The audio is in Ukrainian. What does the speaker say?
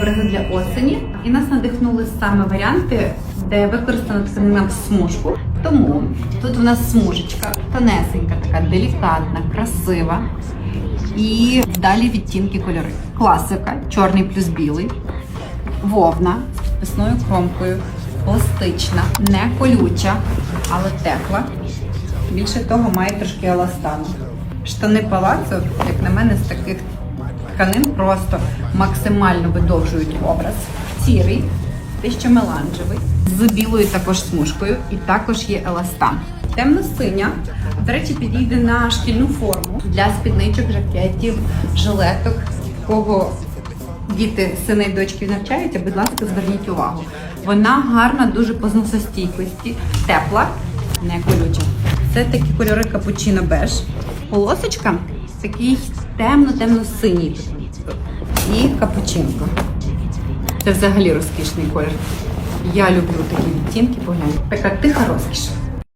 образи для осені, і нас надихнули саме варіанти, де використано тканина смужку. Тому тут у нас смужечка тонесенька, така делікатна, красива. І далі відтінки кольори. Класика, чорний плюс білий, вовна з підписною кромкою, пластична, не колюча, але тепла. Більше того, має трошки еластану. Штани палацо, як на мене, з таких тканин просто максимально видовжують образ. Сірий, дещо меланжевий, з білою також смужкою, і також є еластан. Темно-синя, до речі, підійде на шкільну форму для спідничок, жакетів, жилеток, кого діти, сини і дочки навчаються, будь ласка, зверніть увагу. Вона гарна дуже по зносостійкості, тепла, не колюча. Це такі кольори капучино беж. Полосочка такий темно-темно-синій. І капучинко. Це взагалі розкішний колір. Я люблю такі відтінки, погляньте. Така тиха розкіш.